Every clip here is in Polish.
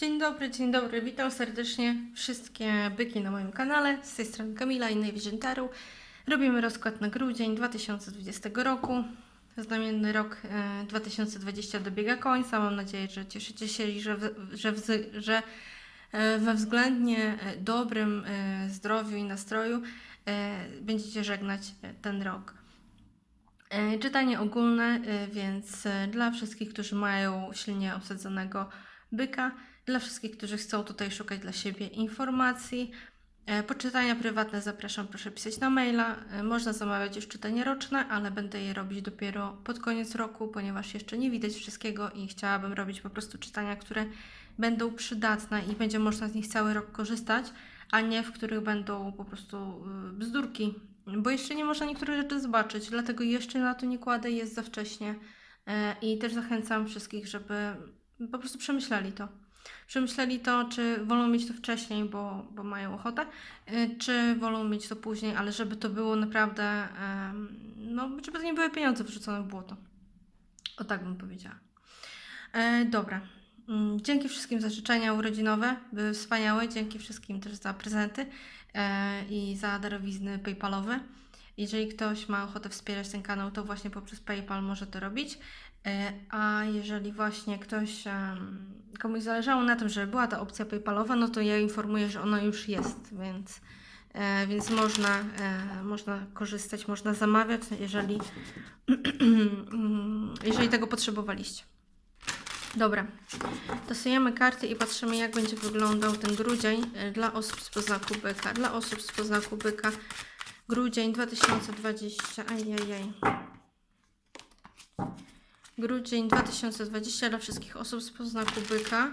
Dzień dobry, dzień dobry, witam serdecznie wszystkie byki na moim kanale. Z tej strony Kamila i Tarot. Robimy rozkład na grudzień 2020 roku. Znamienny rok e, 2020 dobiega końca. Mam nadzieję, że cieszycie się i że, że, że e, we względnie e, dobrym e, zdrowiu i nastroju e, będziecie żegnać e, ten rok. E, Czytanie ogólne, e, więc e, dla wszystkich, którzy mają silnie obsadzonego byka, dla wszystkich, którzy chcą tutaj szukać dla siebie informacji. E, Poczytania prywatne zapraszam, proszę pisać na maila. E, Można zamawiać już czytanie roczne, ale będę je robić dopiero pod koniec roku, ponieważ jeszcze nie widać wszystkiego i chciałabym robić po prostu czytania, które będą przydatne i będzie można z nich cały rok korzystać, a nie w których będą po prostu y, bzdurki, bo jeszcze nie można niektórych rzeczy zobaczyć, dlatego jeszcze na to nie kładę, jest za wcześnie. E, I też zachęcam wszystkich, żeby po prostu przemyśleli to. Przemyśleli to, czy wolą mieć to wcześniej, bo, bo mają ochotę, y, czy wolą mieć to później, ale żeby to było naprawdę, no, żeby to nie były pieniądze wyrzucone w błoto. O tak bym powiedziała. E, dobra. Mm, Dzięki wszystkim za życzenia urodzinowe, były wspaniałe. Dzięki wszystkim też za prezenty e, i za darowizny PayPalowe. Jeżeli ktoś ma ochotę wspierać ten kanał, to właśnie poprzez PayPal może to robić. E, A jeżeli właśnie ktoś, komuś zależało na tym, żeby była ta opcja PayPalowa, no to ja informuję, że ona już jest, więc, e, więc można, e, można korzystać, można zamawiać, jeżeli, jeżeli tego potrzebowaliście. Dobra, Tasujemy karty i patrzymy, jak będzie wyglądał ten grudzień dla osób z poznaku byka. Dla osób z poznaku byka grudzień 2020. Ajajaj. Grudzień 2020 dla wszystkich osób z poznaku byka.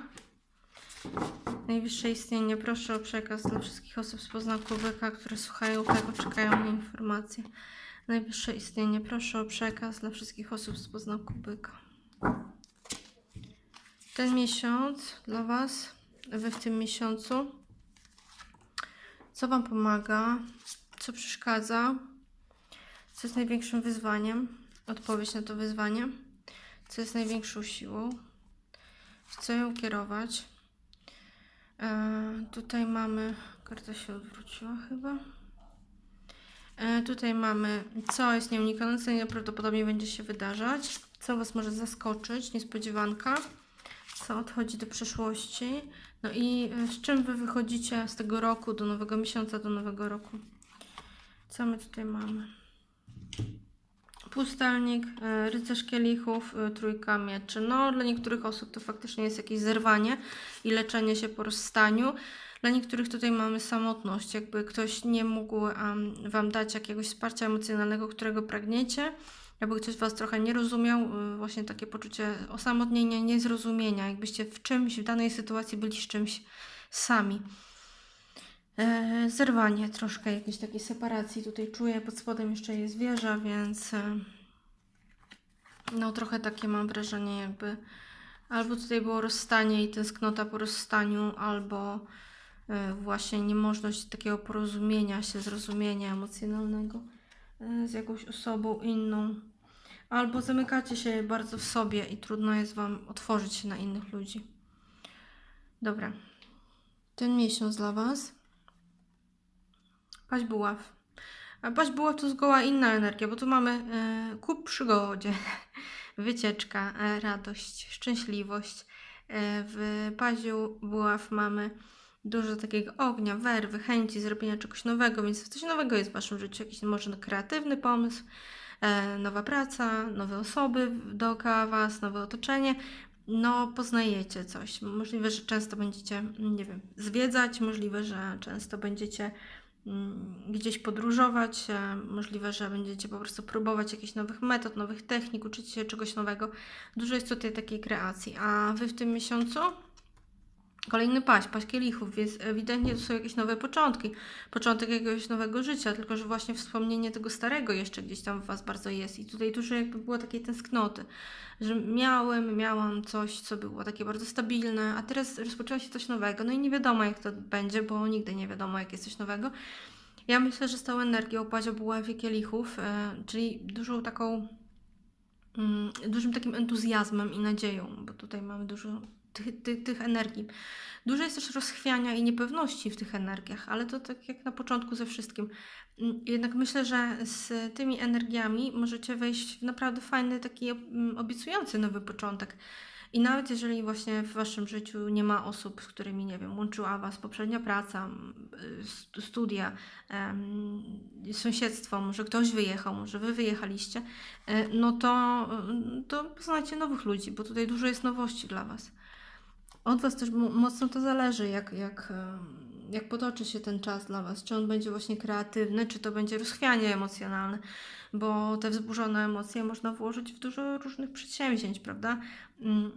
Najwyższe istnienie, proszę o przekaz dla wszystkich osób z poznaku byka, które słuchają tego, czekają na informacje. Najwyższe istnienie, proszę o przekaz dla wszystkich osób z poznaku byka. Ten miesiąc dla Was, Wy w tym miesiącu, co Wam pomaga, co przeszkadza, co jest największym wyzwaniem, odpowiedź na to wyzwanie, co jest największą siłą, w co ją kierować. E, tutaj mamy, karta się odwróciła chyba. E, tutaj mamy, co jest nieunikane, co najprawdopodobniej będzie się wydarzać, co Was może zaskoczyć, niespodziewanka co odchodzi do przeszłości. No i e, z czym Wy wychodzicie z tego roku do nowego miesiąca, do nowego roku? Co my tutaj mamy? Pustelnik, e, rycerz kielichów, e, trójka mieczy. No, dla niektórych osób to faktycznie jest jakieś zerwanie i leczenie się po rozstaniu. Dla niektórych tutaj mamy samotność, jakby ktoś nie mógł em, Wam dać jakiegoś wsparcia emocjonalnego, którego pragniecie. Jakby ktoś Was trochę nie rozumiał, y, właśnie takie poczucie osamotnienia, niezrozumienia, jakbyście w czymś, w danej sytuacji byli z czymś sami. E, zerwanie troszkę jakiejś takiej separacji tutaj czuję. Pod spodem jeszcze jest wieża, więc e, no trochę takie mam wrażenie, jakby albo tutaj było rozstanie i tęsknota po rozstaniu, albo e, właśnie niemożność takiego porozumienia się, zrozumienia emocjonalnego z jakąś osobą inną. Albo zamykacie się bardzo w sobie i trudno jest Wam otworzyć się na innych ludzi. Dobra. Ten miesiąc dla Was. Paź buław. A paź buław to zgoła inna energia, bo tu mamy e, ku przygodzie, wycieczka, e, radość, szczęśliwość. E, w paziu buław mamy dużo takiego ognia, werwy, chęci zrobienia czegoś nowego, więc coś nowego jest w Waszym życiu, jakiś może kreatywny pomysł, e, nowa praca, nowe osoby dookoła Was, nowe otoczenie. No, poznajecie coś. Możliwe, że często będziecie, nie wiem, zwiedzać, możliwe, że często będziecie gdzieś podróżować, e, możliwe, że będziecie po prostu próbować jakichś nowych metod, nowych technik, uczyć się czegoś nowego. Dużo jest tutaj takiej kreacji. A Wy w tym miesiącu? Kolejny paść, paść kielichów, więc ewidentnie to są jakieś nowe początki, początek jakiegoś nowego życia, tylko że właśnie wspomnienie tego starego jeszcze gdzieś tam w Was bardzo jest. I tutaj dużo jakby było takiej tęsknoty, że miałem, miałam coś, co było takie bardzo stabilne, a teraz rozpoczęło się coś nowego, no i nie wiadomo jak to będzie, bo nigdy nie wiadomo jak jest coś nowego. Ja myślę, że z tą energią paź o buławie kielichów, e, czyli dużą taką, mm, dużym takim entuzjazmem i nadzieją, bo tutaj mamy dużo tych, tych, tych energii. Dużo jest też rozchwiania i niepewności w tych energiach, ale to tak jak na początku ze wszystkim. Mm, Jednak myślę, że z tymi energiami możecie wejść w naprawdę fajny, taki mm, obiecujący nowy początek. I nawet jeżeli właśnie w waszym życiu nie ma osób, z którymi, nie wiem, łączyła was poprzednia praca, studia, sąsiedztwo, może ktoś wyjechał, może wy wyjechaliście, e, no to, y, to poznacie nowych ludzi, bo tutaj dużo jest nowości dla was. Od was też mo- mocno to zależy, jak, jak, jak potoczy się ten czas dla was. Czy on będzie właśnie kreatywny, czy to będzie rozchwianie emocjonalne, bo te wzburzone emocje można włożyć w dużo różnych przedsięwzięć, prawda? Mm,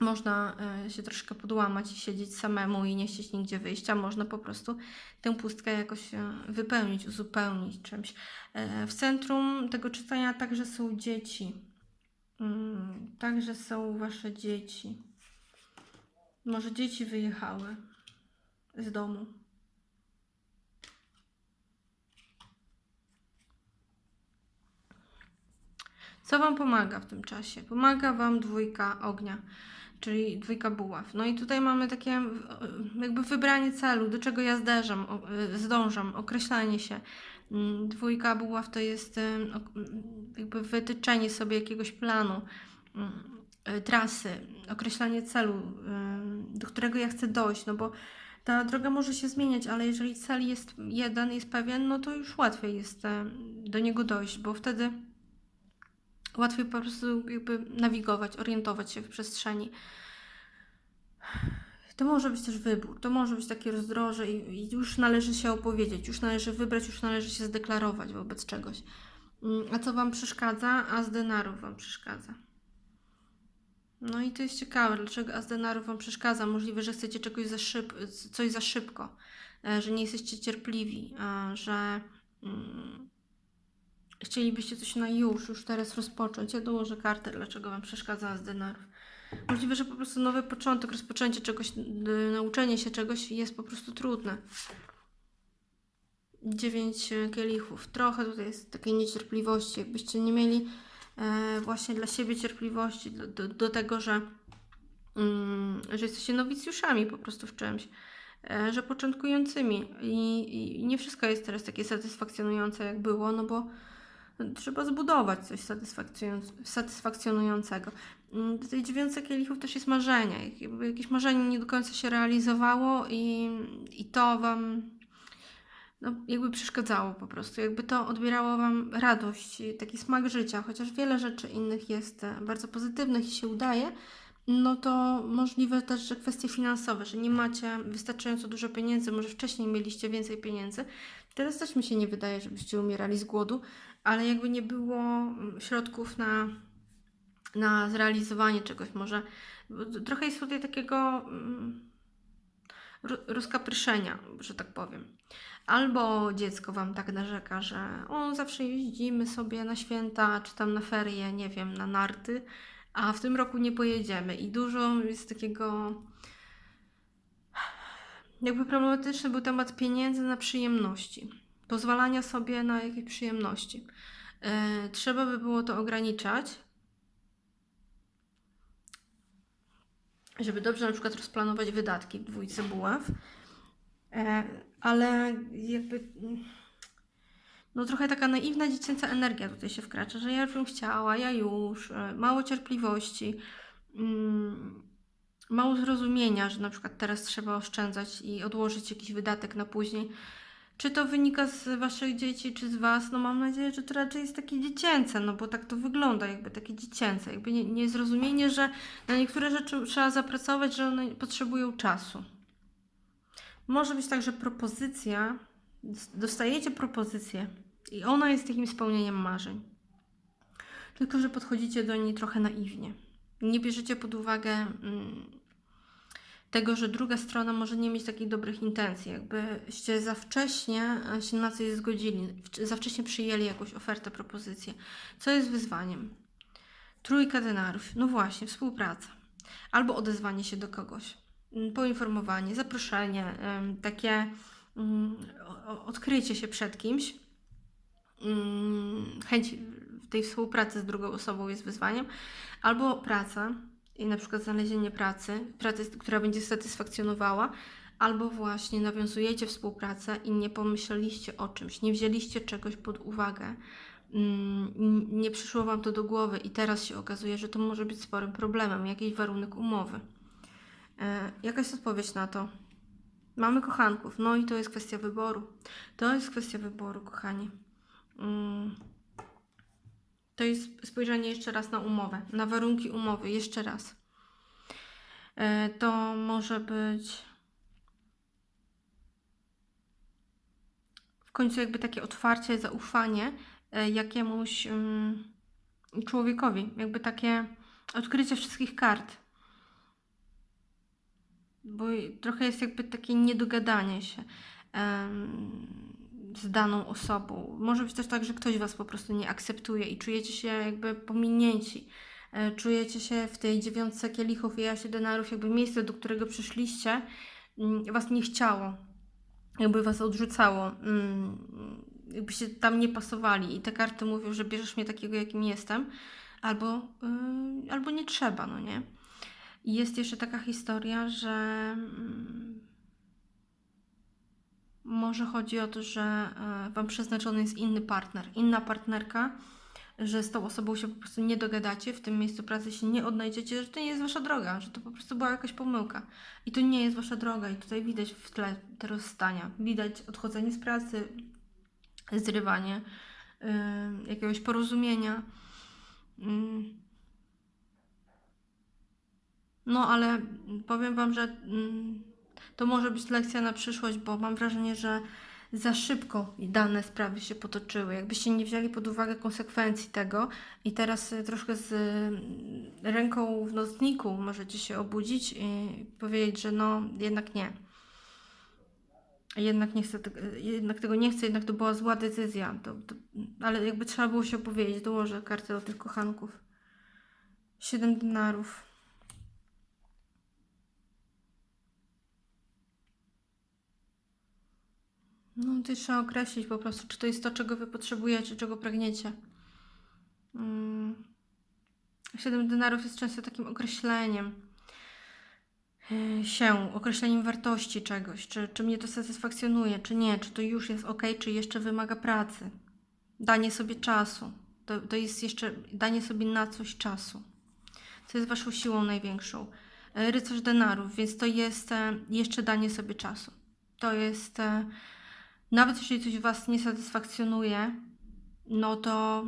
Można e, się troszkę podłamać i siedzieć samemu i nie chcieć nigdzie wyjść, a można po prostu tę pustkę jakoś e, wypełnić, uzupełnić czymś. E, W centrum tego czytania także są dzieci. Mm, Także są wasze dzieci. Może dzieci wyjechały z domu. Co Wam pomaga w tym czasie? Pomaga Wam dwójka ognia, czyli dwójka buław. No i tutaj mamy takie e, jakby wybranie celu, do czego ja zderzam, e, zdążam, określanie się. Mm, Dwójka buław to jest e, mm, jakby wytyczenie sobie jakiegoś planu, mm, trasy, określanie celu, e, do którego ja chcę dojść, no bo ta droga może się zmieniać, ale jeżeli cel jest jeden, jest pewien, no to już łatwiej jest e, do niego dojść, bo wtedy łatwiej po prostu jakby nawigować, orientować się w przestrzeni. To może być też wybór, to może być takie rozdroże i, i już należy się opowiedzieć, już należy wybrać, już należy się zdeklarować wobec czegoś. Mm, A co Wam przeszkadza? A z denarów Wam przeszkadza. No i to jest ciekawe, dlaczego as denarów Wam przeszkadza. Możliwe, że chcecie czegoś za szyb, coś za szybko, e, że nie jesteście cierpliwi, że mm, chcielibyście coś na już, już teraz rozpocząć. Ja dołożę kartę, dlaczego Wam przeszkadza as denarów. Możliwe, że po prostu nowy początek, rozpoczęcie czegoś, nauczenie się czegoś jest po prostu trudne. Dziewięć e, kielichów. Trochę tutaj jest takiej niecierpliwości. Jakbyście nie mieli właśnie dla siebie cierpliwości, do, do, do tego, że, mm, że jesteście nowicjuszami po prostu w czymś, e, że początkującymi. I, I nie wszystko jest teraz takie satysfakcjonujące, jak było, no bo trzeba zbudować coś satysfakcjonując- satysfakcjonującego. Mm, W tej dziewiątce kielichów też jest marzenie. Jakieś marzenie nie do końca się realizowało i, i to Wam no, jakby przeszkadzało po prostu. Jakby to odbierało Wam radość, taki smak życia, chociaż wiele rzeczy innych jest e, bardzo pozytywnych i się udaje, no to możliwe też, że kwestie finansowe, że nie macie wystarczająco dużo pieniędzy, może wcześniej mieliście więcej pieniędzy. Teraz też mi się nie wydaje, żebyście umierali z głodu, ale jakby nie było mm, środków na, na zrealizowanie czegoś, może trochę jest tutaj takiego mm, rozkapryszenia, że tak powiem. Albo dziecko wam tak narzeka, że o, zawsze jeździmy sobie na święta, czy tam na ferie, nie wiem, na narty, a w tym roku nie pojedziemy. I dużo jest takiego. Jakby problematyczny był temat pieniędzy na przyjemności, pozwalania sobie na jakieś przyjemności. E, trzeba by było to ograniczać, żeby dobrze na przykład rozplanować wydatki w dwójce buław, e, ale jakby mm, no trochę taka naiwna dziecięca energia tutaj się wkracza, że ja już bym chciała, ja już, e, mało cierpliwości, mm, mało zrozumienia, że na przykład teraz trzeba oszczędzać i odłożyć jakiś wydatek na później. Czy to wynika z waszych dzieci, czy z was? No mam nadzieję, że to raczej jest takie dziecięce, no bo tak to wygląda, jakby takie dziecięce, jakby nie- niezrozumienie, że na niektóre rzeczy trzeba zapracować, że one potrzebują czasu. Może być tak, że propozycja, dostajecie propozycję i ona jest takim spełnieniem marzeń. Tylko, że podchodzicie do niej trochę naiwnie. Nie bierzecie pod uwagę mm, tego, że druga strona może nie mieć takich dobrych intencji, jakbyście za wcześnie e, się na coś zgodzili, za wcześnie przyjęli jakąś ofertę, propozycję. Co jest wyzwaniem? Trójka denarów. No właśnie, współpraca. Albo odezwanie się do kogoś. Mm, Poinformowanie, zaproszenie, takie mm, odkrycie się przed kimś. Mm, Chęć tej współpracy z drugą osobą jest wyzwaniem. Albo praca i na przykład znalezienie pracy, pracy, która będzie satysfakcjonowała, albo właśnie nawiązujecie współpracę i nie pomyśleliście o czymś, nie wzięliście czegoś pod uwagę, mm, nie przyszło Wam to do głowy i teraz się okazuje, że to może być sporym problemem, jakiś warunek umowy. E, jaka jest odpowiedź na to? Mamy kochanków, no i to jest kwestia wyboru. To jest kwestia wyboru, kochani. To jest spojrzenie jeszcze raz na umowę, na warunki umowy, jeszcze raz. E, To może być w końcu jakby takie otwarcie, zaufanie e, jakiemuś mm, człowiekowi, jakby takie odkrycie wszystkich kart. Bo trochę jest jakby takie niedogadanie się z daną osobą. Może być też tak, że ktoś was po prostu nie akceptuje i czujecie się jakby pominięci. E, Czujecie się w tej dziewiątce kielichów i jasie denarów, jakby miejsce, do którego przyszliście, mm, was nie chciało. Jakby was odrzucało. mm, Jakbyście tam nie pasowali. I te karty mówią, że bierzesz mnie takiego, jakim jestem, albo, yy, albo nie trzeba, no nie? I jest jeszcze taka historia, że mm, może chodzi o to, że e, Wam przeznaczony jest inny partner, inna partnerka, że z tą osobą się po prostu nie dogadacie, w tym miejscu pracy się nie odnajdziecie, że to nie jest Wasza droga, że to po prostu była jakaś pomyłka. I to nie jest Wasza droga i tutaj widać w tle te rozstania. Widać odchodzenie z pracy, zrywanie y, jakiegoś porozumienia. Mm. No, ale powiem Wam, że mm, to może być lekcja na przyszłość, bo mam wrażenie, że za szybko dane sprawy się potoczyły. Jakbyście nie wzięli pod uwagę konsekwencji tego i teraz y, troszkę z y, ręką w nocniku możecie się obudzić i powiedzieć, że no jednak nie. Jednak, nie chcę, te- jednak tego nie chcę, jednak to była zła decyzja. To, to, ale jakby trzeba było się opowiedzieć, dołożę kartę do tych kochanków. Siedem denarów. No, to trzeba określić po prostu, czy to jest to, czego wy potrzebujecie, czego pragniecie. Mm. Siedem denarów jest często takim określeniem e, się, określeniem wartości czegoś, czy, czy mnie to satysfakcjonuje, czy nie, czy to już jest ok, czy jeszcze wymaga pracy. Danie sobie czasu. To, to jest jeszcze danie sobie na coś czasu. Co jest waszą siłą największą. E, Rycerz denarów, więc to jest e, jeszcze danie sobie czasu. To jest, nawet jeśli coś was nie satysfakcjonuje, no to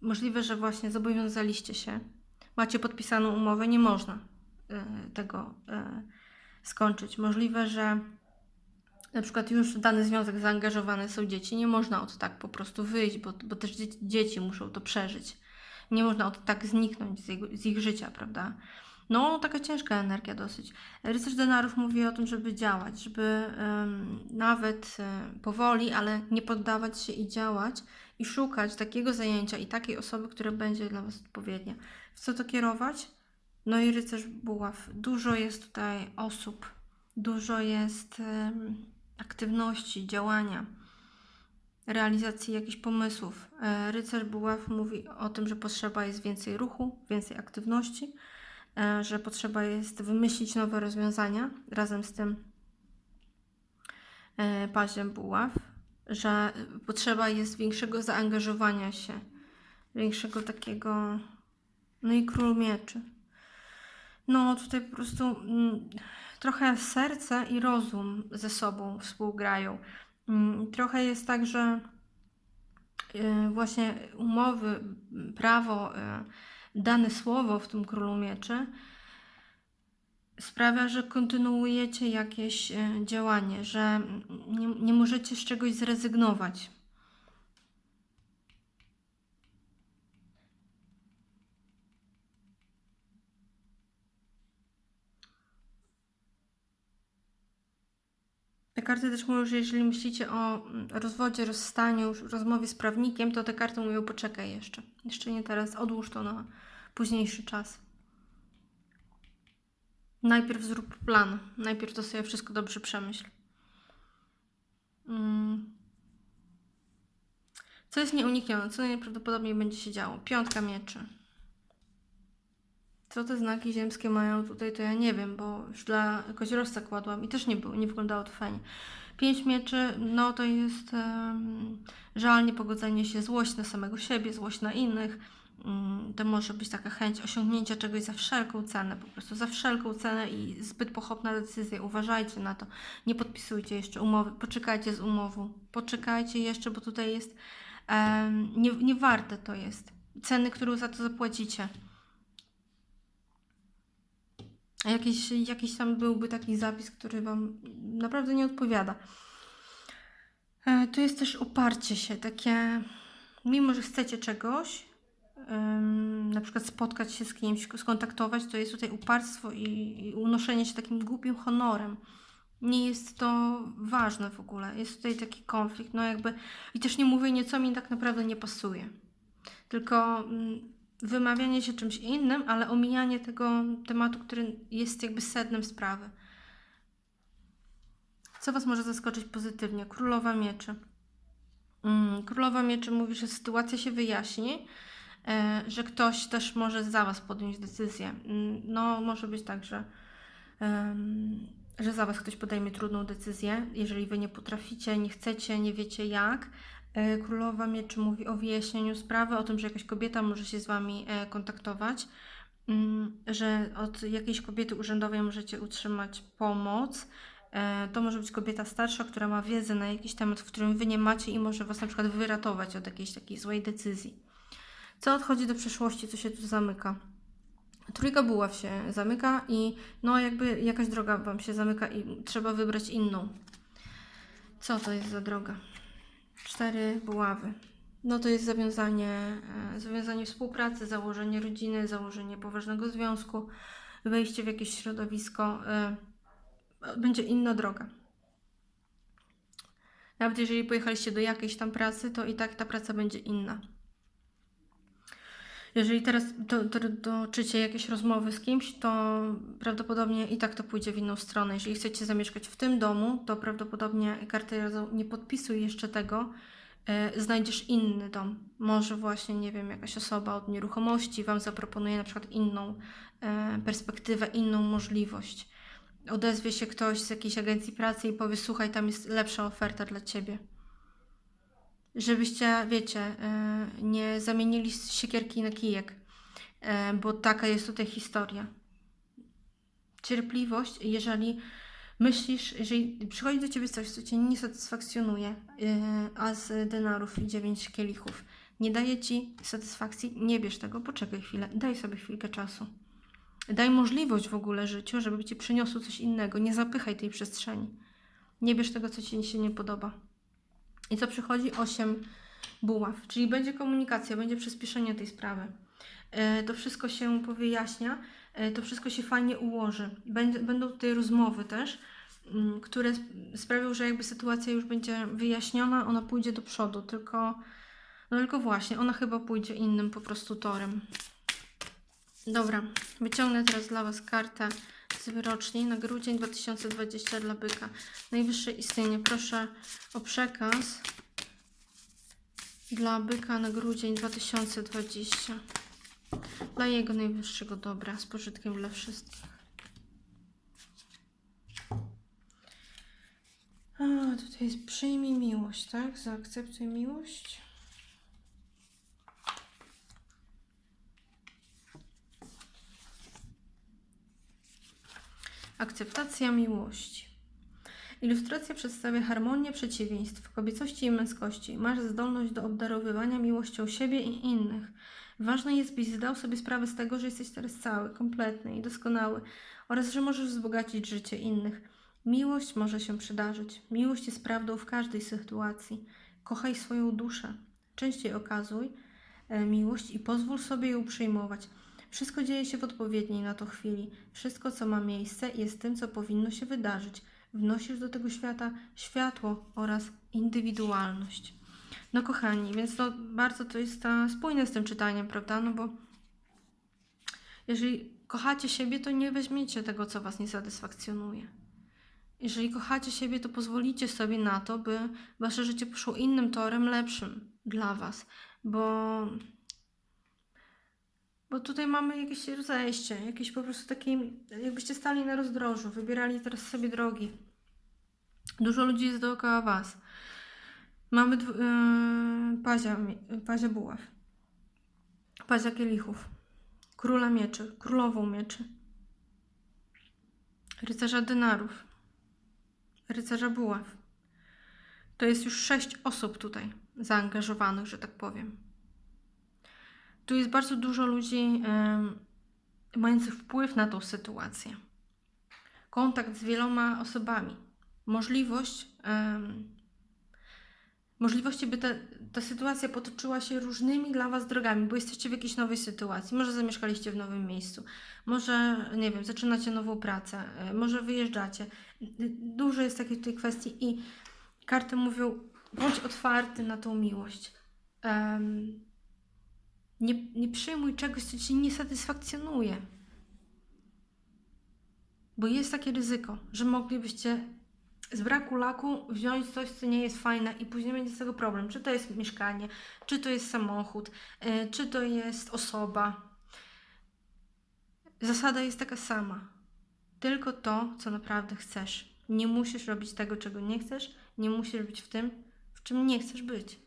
możliwe, że właśnie zobowiązaliście się, macie podpisaną umowę, nie można e, tego e, skończyć. Możliwe, że na przykład już w dany związek zaangażowane są dzieci, nie można od tak po prostu wyjść, bo, bo też dzie- dzieci muszą to przeżyć. Nie można od tak zniknąć z, jego, z ich życia, prawda? No, taka ciężka energia dosyć. Rycerz denarów mówi o tym, żeby działać, żeby nawet e, powoli, ale nie poddawać się i działać i szukać takiego zajęcia i takiej osoby, która będzie dla Was odpowiednia. W co to kierować? No i rycerz buław. Dużo jest tutaj osób, dużo jest aktywności, działania, realizacji jakichś pomysłów. E, Rycerz buław mówi o tym, że potrzeba jest więcej ruchu, więcej aktywności, że potrzeba jest wymyślić nowe rozwiązania razem z tym e, paziem buław, że potrzeba jest większego zaangażowania się, większego takiego, no i król mieczy. No tutaj po prostu mm, trochę serce i rozum ze sobą współgrają. Mm, Trochę jest tak, że y, właśnie umowy, prawo, y, dane słowo w tym królu mieczy sprawia, że kontynuujecie jakieś y, działanie, że nie, nie możecie z czegoś zrezygnować. Te karty też mówią, że jeżeli myślicie o mm, rozwodzie, rozstaniu, rozmowie z prawnikiem, to te karty mówią poczekaj jeszcze. Jeszcze nie teraz, odłóż to na późniejszy czas. Najpierw zrób plan. Najpierw to sobie wszystko dobrze przemyśl. Mm. Co jest nieuniknione? Co najprawdopodobniej będzie się działo? Piątka mieczy. Co te znaki ziemskie mają tutaj, to ja nie wiem, bo już dla koziorożca kładłam i też nie było, nie wyglądało to fajnie. Pięć mieczy, no to jest um, żal, niepogodzenie się, złość na samego siebie, złość na innych. Mm, to może być taka chęć osiągnięcia czegoś za wszelką cenę, po prostu za wszelką cenę i zbyt pochopna decyzja. Uważajcie na to. Nie podpisujcie jeszcze umowy, poczekajcie z umową. Poczekajcie jeszcze, bo tutaj jest em, nie, nie warte to jest ceny, którą za to zapłacicie. Jakiś, jakiś tam byłby taki zapis, który Wam naprawdę nie odpowiada. E, Tu jest też oparcie się, takie, mimo że chcecie czegoś, na przykład spotkać się z kimś, skontaktować, to jest tutaj uparstwo i, i unoszenie się takim głupim honorem. Nie jest to ważne w ogóle. Jest tutaj taki konflikt, no jakby, i też nie mówienie, co mi tak naprawdę nie pasuje. Tylko mm, wymawianie się czymś innym, ale omijanie tego tematu, który jest jakby sednem sprawy. Co Was może zaskoczyć pozytywnie? Królowa Mieczy. Mm, Królowa Mieczy mówi, że sytuacja się wyjaśni, że ktoś też może za Was podjąć decyzję. Mm, No, może być tak, że, że za Was ktoś podejmie trudną decyzję, jeżeli Wy nie potraficie, nie chcecie, nie wiecie jak. E, Królowa Mieczy mówi o wyjaśnieniu sprawy, o tym, że jakaś kobieta może się z Wami e, kontaktować, mm, że od jakiejś kobiety urzędowej możecie utrzymać pomoc. E, To może być kobieta starsza, która ma wiedzę na jakiś temat, w którym Wy nie macie i może Was na przykład wyratować od jakiejś takiej złej decyzji. Co odchodzi do przeszłości, co się tu zamyka? Trójka buław się zamyka i no jakby jakaś droga Wam się zamyka i trzeba wybrać inną. Co to jest za droga? Cztery buławy. No to jest zawiązanie, e, zawiązanie współpracy, założenie rodziny, założenie poważnego związku, wejście w jakieś środowisko. e, Będzie inna droga. Nawet jeżeli pojechaliście do jakiejś tam pracy, to i tak ta praca będzie inna. Jeżeli teraz toczycie jakieś rozmowy z kimś, to prawdopodobnie i tak to pójdzie w inną stronę. Jeżeli chcecie zamieszkać w tym domu, to prawdopodobnie karty nie podpisuj jeszcze tego, e, znajdziesz inny dom. Może właśnie, nie wiem, jakaś osoba od nieruchomości Wam zaproponuje na przykład inną e, perspektywę, inną możliwość. Odezwie się ktoś z jakiejś agencji pracy i powie, słuchaj, tam jest lepsza oferta dla Ciebie. Żebyście, wiecie, e, nie zamienili siekierki na kijek, e, bo taka jest tutaj historia. Cierpliwość, jeżeli myślisz, jeżeli przychodzi do ciebie coś, co cię nie satysfakcjonuje, e, a z denarów i dziewięć kielichów nie daje ci satysfakcji, nie bierz tego, poczekaj chwilę, daj sobie chwilkę czasu. Daj możliwość w ogóle życiu, żeby ci przyniosło coś innego. Nie zapychaj tej przestrzeni. Nie bierz tego, co ci się nie podoba. I co przychodzi? 8 buław, czyli będzie komunikacja, będzie przyspieszenie tej sprawy. E, To wszystko się powyjaśnia, e, to wszystko się fajnie ułoży. Będą tutaj rozmowy też, mm, które sp- sprawią, że jakby sytuacja już będzie wyjaśniona, ona pójdzie do przodu, tylko, no tylko właśnie, ona chyba pójdzie innym po prostu torem. Dobra, wyciągnę teraz dla Was kartę wyroczni na grudzień 2020 dla byka. Najwyższe istnienie, proszę o przekaz dla byka na grudzień 2020. Dla jego najwyższego dobra, z pożytkiem dla wszystkich. A, tutaj jest przyjmij miłość, tak? Zaakceptuj miłość. Akceptacja miłości. Ilustracja przedstawia harmonię przeciwieństw, kobiecości i męskości. Masz zdolność do obdarowywania miłością siebie i innych. Ważne jest, byś zdał sobie sprawę z tego, że jesteś teraz cały, kompletny i doskonały oraz że możesz wzbogacić życie innych. Miłość może się przydarzyć. Miłość jest prawdą w każdej sytuacji. Kochaj swoją duszę. Częściej okazuj e, miłość i pozwól sobie ją przyjmować. Wszystko dzieje się w odpowiedniej na to chwili. Wszystko, co ma miejsce, jest tym, co powinno się wydarzyć. Wnosisz do tego świata światło oraz indywidualność. No kochani, więc to bardzo to jest e, spójne z tym czytaniem, prawda? No bo jeżeli kochacie siebie, to nie weźmiecie tego, co was nie satysfakcjonuje. Jeżeli kochacie siebie, to pozwolicie sobie na to, by wasze życie poszło innym torem, lepszym dla was, bo Bo tutaj mamy jakieś rozejście, jakieś po prostu takie, jakbyście stali na rozdrożu, wybierali teraz sobie drogi. Dużo ludzi jest dookoła Was. Mamy yy, pazia, pazia buław, pazia kielichów, króla mieczy, królową mieczy, rycerza denarów, rycerza buław. To jest już sześć osób tutaj zaangażowanych, że tak powiem. Tu jest bardzo dużo ludzi em, mających wpływ na tą sytuację. Kontakt z wieloma osobami. Możliwość, em, możliwości, by ta, ta sytuacja potoczyła się różnymi dla Was drogami, bo jesteście w jakiejś nowej sytuacji. Może zamieszkaliście w nowym miejscu, może, nie wiem, zaczynacie nową pracę, e, może wyjeżdżacie. Dużo jest takich tutaj kwestii i karty mówią, bądź otwarty na tą miłość. Em, nie, nie przyjmuj czegoś, co cię nie satysfakcjonuje. Bo jest takie ryzyko, że moglibyście z braku laku wziąć coś, co nie jest fajne i później będzie z tego problem. Czy to jest mieszkanie, czy to jest samochód, y, czy to jest osoba. Zasada jest taka sama. Tylko to, co naprawdę chcesz. Nie musisz robić tego, czego nie chcesz, nie musisz być w tym, w czym nie chcesz być.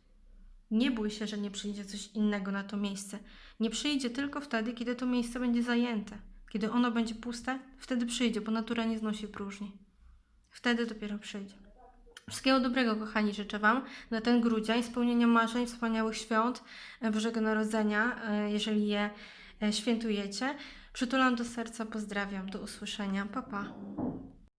Nie bój się, że nie przyjdzie coś innego na to miejsce. Nie przyjdzie tylko wtedy, kiedy to miejsce będzie zajęte. Kiedy ono będzie puste, wtedy przyjdzie, bo natura nie znosi próżni. Wtedy dopiero przyjdzie. Wszystkiego dobrego, kochani, życzę Wam na ten grudzień, spełnienia marzeń, wspaniałych świąt e, Bożego Narodzenia, e, jeżeli je e, świętujecie. Przytulam do serca, pozdrawiam, do usłyszenia. Pa, pa.